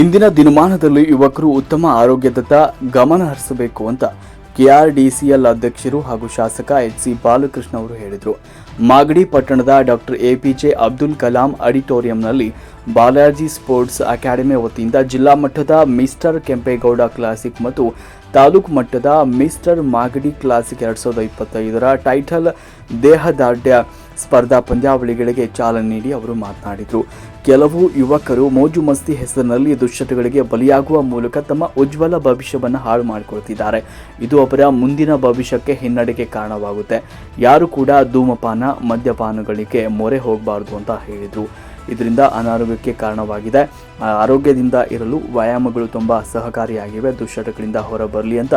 ಇಂದಿನ ದಿನಮಾನದಲ್ಲಿ ಯುವಕರು ಉತ್ತಮ ಆರೋಗ್ಯದತ್ತ ಗಮನ ಹರಿಸಬೇಕು ಅಂತ ಕೆಆರ್ಡಿಸಿಎಲ್ ಅಧ್ಯಕ್ಷರು ಹಾಗೂ ಶಾಸಕ ಎಚ್ ಸಿ ಬಾಲಕೃಷ್ಣ ಅವರು ಹೇಳಿದರು. ಮಾಗಡಿ ಪಟ್ಟಣದ doctor A P J Abdul Kalam ಆಡಿಟೋರಿಯಂನಲ್ಲಿ Balaji sports academy ವತಿಯಿಂದ ಜಿಲ್ಲಾ ಮಟ್ಟದ ಮಿಸ್ಟರ್ ಕೆಂಪೇಗೌಡ ಕ್ಲಾಸಿಕ್ ಮತ್ತು ತಾಲೂಕು ಮಟ್ಟದ ಮಿಸ್ಟರ್ ಮಾಗಡಿ ಕ್ಲಾಸಿಕ್ ಎರಡು ಸಾವಿರದ ಇಪ್ಪತ್ತೈದರ ಟೈಟಲ್ ದೇಹದಾರ್ಢ್ಯ ಸ್ಪರ್ಧಾ ಪಂದ್ಯಾವಳಿಗಳಿಗೆ ಚಾಲನೆ ನೀಡಿ ಅವರು ಮಾತನಾಡಿದರು. ಕೆಲವು ಯುವಕರು ಮೋಜು ಮಸ್ತಿ ಹೆಸರಿನಲ್ಲಿ ದುಶ್ಚಟಗಳಿಗೆ ಬಲಿಯಾಗುವ ಮೂಲಕ ತಮ್ಮ ಉಜ್ವಲ ಭವಿಷ್ಯವನ್ನು ಹಾಳು ಮಾಡಿಕೊಳ್ತಿದ್ದಾರೆ. ಇದು ಅವರ ಮುಂದಿನ ಭವಿಷ್ಯಕ್ಕೆ ಹಿನ್ನಡೆಗೆ ಕಾರಣವಾಗುತ್ತೆ. ಯಾರು ಕೂಡ ಧೂಮಪಾನ, ಮದ್ಯಪಾನಗಳಿಗೆ ಮೊರೆ ಹೋಗಬಾರ್ದು ಅಂತ ಹೇಳಿದರು. ಇದರಿಂದ ಅನಾರೋಗ್ಯಕ್ಕೆ ಕಾರಣವಾಗಿದೆ. ಆರೋಗ್ಯದಿಂದ ಇರಲು ವ್ಯಾಯಾಮಗಳು ತುಂಬ ಸಹಕಾರಿಯಾಗಿವೆ ದುಶ್ಚಟಗಳಿಂದ ಹೊರಬರಲಿ ಅಂತ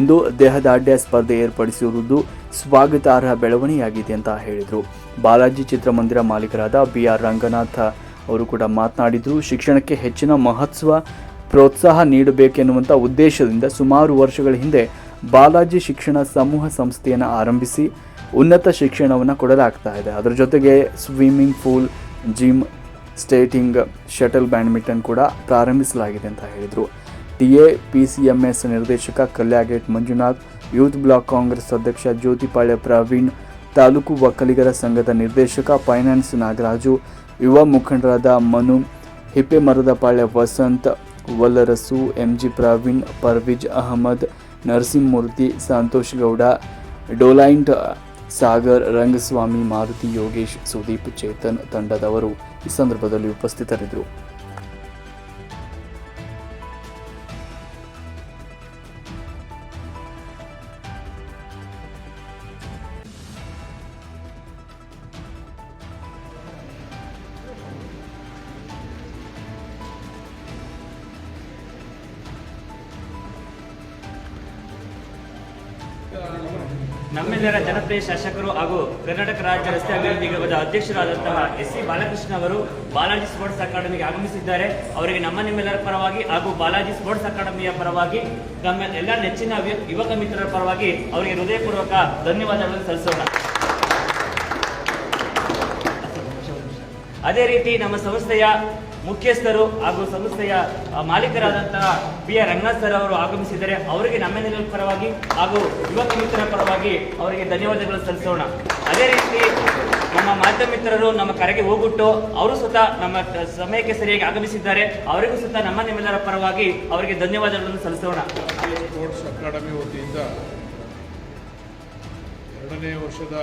ಇಂದು ದೇಹದಾಢ್ಯ ಸ್ಪರ್ಧೆ ಏರ್ಪಡಿಸಿರುವುದು ಸ್ವಾಗತಾರ್ಹ ಬೆಳವಣಿಗೆಯಾಗಿದೆ ಅಂತ ಹೇಳಿದರು. ಬಾಲಾಜಿ ಚಿತ್ರಮಂದಿರ ಮಾಲೀಕರಾದ ಬಿ ಆರ್ ರಂಗನಾಥ ಅವರು ಕೂಡ ಮಾತನಾಡಿದರು, ಶಿಕ್ಷಣಕ್ಕೆ ಹೆಚ್ಚಿನ ಮಹತ್ವ, ಪ್ರೋತ್ಸಾಹ ನೀಡಬೇಕೆನ್ನುವಂಥ ಉದ್ದೇಶದಿಂದ ಸುಮಾರು ವರ್ಷಗಳ ಹಿಂದೆ ಬಾಲಾಜಿ ಶಿಕ್ಷಣ ಸಮೂಹ ಸಂಸ್ಥೆಯನ್ನು ಆರಂಭಿಸಿ ಉನ್ನತ ಶಿಕ್ಷಣವನ್ನು ಕೊಡಲಾಗ್ತಾ ಇದೆ. ಅದರ ಜೊತೆಗೆ swimming pool gym skating shuttle badminton ಕೂಡ ಪ್ರಾರಂಭಿಸಲಾಗಿದೆ ಅಂತ ಹೇಳಿದರು. T A, P C M S ನಿರ್ದೇಶಕ ಕಲ್ಯಾಗೇಟ್ ಮಂಜುನಾಥ್, ಯೂತ್ ಬ್ಲಾಕ್ ಕಾಂಗ್ರೆಸ್ ಅಧ್ಯಕ್ಷ ಜ್ಯೋತಿಪಾಳ್ಯ ಪ್ರವೀಣ್, ತಾಲೂಕು ಒಕ್ಕಲಿಗರ ಸಂಘದ ನಿರ್ದೇಶಕ ಫೈನಾನ್ಸ್ ನಾಗರಾಜು ಯುವ ಮುಖಂಡರಾದ ಮನು ಹಿಪ್ಪೆಮರದಪಾಳ್ಯ ವಸಂತ್, ವಲ್ಲರಸು ಎಂ ಜಿ ಪ್ರವೀಣ್, ಪರ್ವಿಜ್ ಅಹಮದ್, ನರಸಿಂಹಮೂರ್ತಿ, ಸಂತೋಷ್ ಗೌಡ, ಡೋಲೈಂಟ್ ಸಾಗರ್, ರಂಗಸ್ವಾಮಿ, ಮಾರುತಿ ಯೋಗೇಶ್, ಸುದೀಪ್ ಚೇತನ್ ತಂಡದವರು ಈ ಸಂದರ್ಭದಲ್ಲಿ ಉಪಸ್ಥಿತರಿದ್ದರು. ನಮ್ಮೆಲ್ಲರ ಜನಪ್ರಿಯ ಶಾಸಕರು ಹಾಗೂ ಕರ್ನಾಟಕ ರಾಜ್ಯ ರಸ್ತೆ ಅಭಿವೃದ್ಧಿ ನಿಗಮದ ಅಧ್ಯಕ್ಷರಾದಂತಹ ಎಸ್ ಸಿ ಬಾಲಕೃಷ್ಣ ಅವರು ಬಾಲಾಜಿ ಸ್ಪೋರ್ಟ್ಸ್ ಅಕಾಡೆಮಿಗೆ ಆಗಮಿಸಿದ್ದಾರೆ. ಅವರಿಗೆ ನಮ್ಮ ನಿಮ್ಮೆಲ್ಲರ ಪರವಾಗಿ ಹಾಗೂ ಬಾಲಾಜಿ ಸ್ಪೋರ್ಟ್ಸ್ ಅಕಾಡೆಮಿಯ ಪರವಾಗಿ, ನಮ್ಮ ಎಲ್ಲ ನೆಚ್ಚಿನ ಯುವಕ ಮಿತ್ರರ ಪರವಾಗಿ ಅವರಿಗೆ ಹೃದಯಪೂರ್ವಕ ಧನ್ಯವಾದಗಳನ್ನು ಸಲ್ಲಿಸೋಣ. ಅದೇ ರೀತಿ ನಮ್ಮ ಸಂಸ್ಥೆಯ ಮುಖ್ಯಸ್ಥರು ಹಾಗೂ ಸಂಸ್ಥೆಯ ಮಾಲೀಕರಾದಂತಹ ಪಿ ಆರ್ ರಂಗನಾಥ್ ಸರ್ ಅವರು ಆಗಮಿಸಿದ್ದಾರೆ. ಅವರಿಗೆ ನಮ್ಮೆಲ್ಲರ ಪರವಾಗಿ ಹಾಗೂ ಯುವಕ ಮಿತ್ರರ ಪರವಾಗಿ ಅವರಿಗೆ ಧನ್ಯವಾದಗಳು ಸಲ್ಲಿಸೋಣ. ಅದೇ ರೀತಿ ನಮ್ಮ ಮಾಧ್ಯಮ ಮಿತ್ರರು ನಮ್ಮ ಕರೆಗೆ ಹೋಗ್ಬಿಟ್ಟು ಅವರು ಸುತ್ತ ನಮ್ಮ ಸಮಯಕ್ಕೆ ಸರಿಯಾಗಿ ಆಗಮಿಸಿದ್ದಾರೆ. ಅವರಿಗೂ ಸುತ್ತ ನಮ್ಮ ನಿಮ್ಮೆಲ್ಲರ ಪರವಾಗಿ ಅವರಿಗೆ ಧನ್ಯವಾದಗಳನ್ನು ಸಲ್ಲಿಸೋಣ. ಸ್ಪೋರ್ಟ್ಸ್ ಅಕಾಡೆಮಿ ವತಿಯಿಂದ ಎರಡನೇ ವರ್ಷದ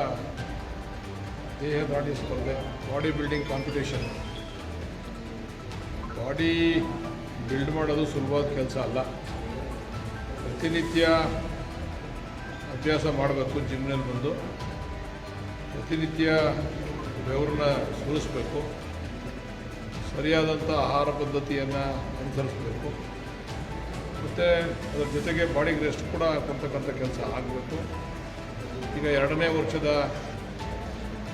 ದೇಹದಾಡಿ ಸ್ಪರ್ಧೆ body building competition body build ಮಾಡೋದು ಸುಲಭವಾದ ಕೆಲಸ ಅಲ್ಲ. ಪ್ರತಿನಿತ್ಯ ಅಭ್ಯಾಸ ಮಾಡಬೇಕು ಜಿಮ್ನಲ್ಲಿ ಬಂದು. ಪ್ರತಿನಿತ್ಯ ಬೆವರನ್ನ ಸುರಿಸ್ಬೇಕು. ಸರಿಯಾದಂಥ ಆಹಾರ ಪದ್ಧತಿಯನ್ನು ಅನುಸರಿಸಬೇಕು. ಮತ್ತು ಅದರ ಜೊತೆಗೆ ಬಾಡಿಗೆ ರೆಸ್ಟ್ ಕೂಡ ಕೊಡ್ತಕ್ಕಂಥ ಕೆಲಸ ಆಗಬೇಕು. ಈಗ ಎರಡನೇ ವರ್ಷದ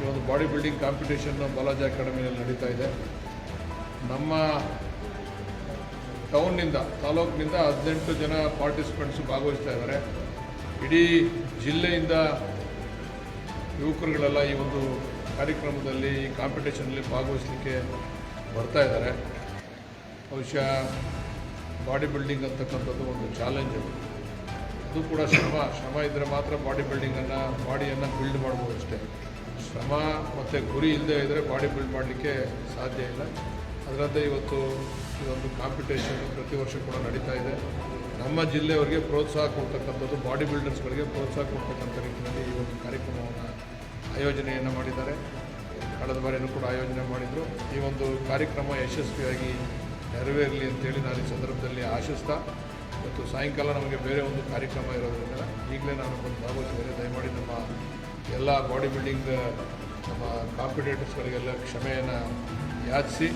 ಈ ಒಂದು ಬಾಡಿ ಬಿಲ್ಡಿಂಗ್ ಕಾಂಪಿಟೇಷನ್ನು ಬಾಲಾಜಿ ಅಕಾಡೆಮಿನಲ್ಲಿ ನಡೀತಾ ಇದೆ. ನಮ್ಮ ಟೌನ್ನಿಂದ, ತಾಲೂಕಿನಿಂದ ಹದಿನೆಂಟು ಜನ ಪಾರ್ಟಿಸಿಪೆಂಟ್ಸ್ ಭಾಗವಹಿಸ್ತಾ ಇದ್ದಾರೆ. ಇಡೀ ಜಿಲ್ಲೆಯಿಂದ ಯುವಕರುಗಳೆಲ್ಲ ಈ ಒಂದು ಕಾರ್ಯಕ್ರಮದಲ್ಲಿ, ಈ ಕಾಂಪಿಟೇಷನಲ್ಲಿ ಭಾಗವಹಿಸಲಿಕ್ಕೆ ಬರ್ತಾ ಇದ್ದಾರೆ. ಬಹುಶಃ ಬಾಡಿ ಬಿಲ್ಡಿಂಗ್ ಅಂತಕ್ಕಂಥದ್ದು ಒಂದು ಚಾಲೆಂಜ್ ಅದು. ಕೂಡ ಶ್ರಮ. ಶ್ರಮ ಇದ್ದರೆ ಮಾತ್ರ ಬಾಡಿ ಬಿಲ್ಡಿಂಗನ್ನು ಬಾಡಿಯನ್ನು ಬಿಲ್ಡ್ ಮಾಡ್ಬೋದು ಅಷ್ಟೇ. ಶ್ರಮ ಮತ್ತು ಗುರಿ ಇಲ್ಲದೆ ಇದ್ದರೆ ಬಾಡಿ ಬಿಲ್ಡ್ ಮಾಡಲಿಕ್ಕೆ ಸಾಧ್ಯ ಇಲ್ಲ. ಅದರಂತೆ ಇವತ್ತು ಇದೊಂದು ಕಾಂಪಿಟೇಷನ್ ಪ್ರತಿ ವರ್ಷ ಕೂಡ ನಡೀತಾ ಇದೆ. ನಮ್ಮ ಜಿಲ್ಲೆಯವರಿಗೆ ಪ್ರೋತ್ಸಾಹ ಕೊಡ್ತಕ್ಕಂಥದ್ದು ಬಾಡಿ ಬಿಲ್ಡರ್ಸ್ಗಳಿಗೆ ಪ್ರೋತ್ಸಾಹ ಕೊಡ್ತಕ್ಕಂಥ ರೀತಿಯಲ್ಲಿ ಈ ಒಂದು ಕಾರ್ಯಕ್ರಮವನ್ನು ಆಯೋಜನೆಯನ್ನು ಮಾಡಿದ್ದಾರೆ. ಕಳೆದ ಬಾರಿಯೂ ಕೂಡ ಆಯೋಜನೆ ಮಾಡಿದರು. ಈ ಒಂದು ಕಾರ್ಯಕ್ರಮ ಯಶಸ್ವಿಯಾಗಿ ನೆರವೇರಲಿ ಅಂತೇಳಿ ನಾನು ಈ ಸಂದರ್ಭದಲ್ಲಿ ಆಶಿಸ್ತಾ, ಮತ್ತು ಸಾಯಂಕಾಲ ನಮಗೆ ಬೇರೆ ಒಂದು ಕಾರ್ಯಕ್ರಮ ಇರೋದ್ರಿಂದ ಈಗಲೇ ನಾನು ಬಂದು ಭಾಗವಹಿಸಿದ್ದೇನೆ ದಯಮಾಡಿ ನಮ್ಮ ಎಲ್ಲ ಬಾಡಿ ಬಿಲ್ಡಿಂಗ್ ನಮ್ಮ ಕಾಂಪಿಟೇಟರ್ಸ್ಗಳಿಗೆಲ್ಲ ಕ್ಷಮೆಯನ್ನು ಯಾಚಿಸಿ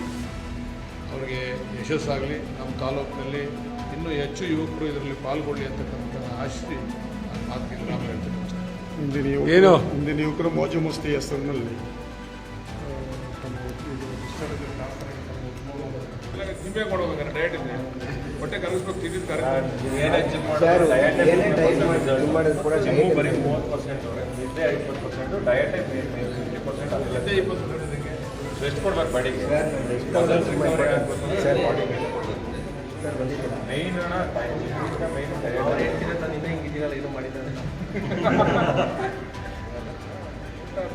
ಅವರಿಗೆ ಯಶಸ್ಸಾಗಲಿ ನಮ್ಮ ತಾಲೂಕಿನಲ್ಲಿ ಇನ್ನೂ ಹೆಚ್ಚು ಯುವಕರು ಇದರಲ್ಲಿ ಪಾಲ್ಗೊಳ್ಳಿ ಅಂತಕ್ಕಂಥ ಆಶಿಸಿ ನಾನು ಮಾತಿಗೆ ನಾನು ಹೇಳ್ತೀನಿ. ಇಂದಿನ ಯುವಕರು ಏನು? ಇಂದಿನ ಯುವಕರು ಮೋಜು ಮಸ್ತಿ ಹೆಸರಿನಲ್ಲಿ ಇದ್ದರು ಬಟ್ಟೆ ಇದು ತಮ್ಮ ಉದ್ಯೋಗ ನಿಂಬೆ ಕೊಡೋಬೇಕಾದ್ರೆ ಡಯಟ್ ಅದೇ ಇಪ್ಪತ್ತು ರೆಸ್ಟ್ ಕೊಡ್ಬೇಕು ಬಾಡಿಗೆ. ಮೈನ್ ಅಣ್ಣ ಮೈನ್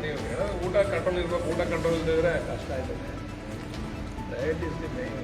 ನೀವು ಹೇಳೋದು ಊಟ ಕಂಟ್ರೋಲ್ ಇರ್ಬೇಕು ಊಟ ಕಂಟ್ರೋಲ್ ಇಲ್ಲದಿದ್ರೆ ಕಷ್ಟ ಆಯ್ತು ಡಯಟ್ ಇಸ್ ದಿ ಮೈನ್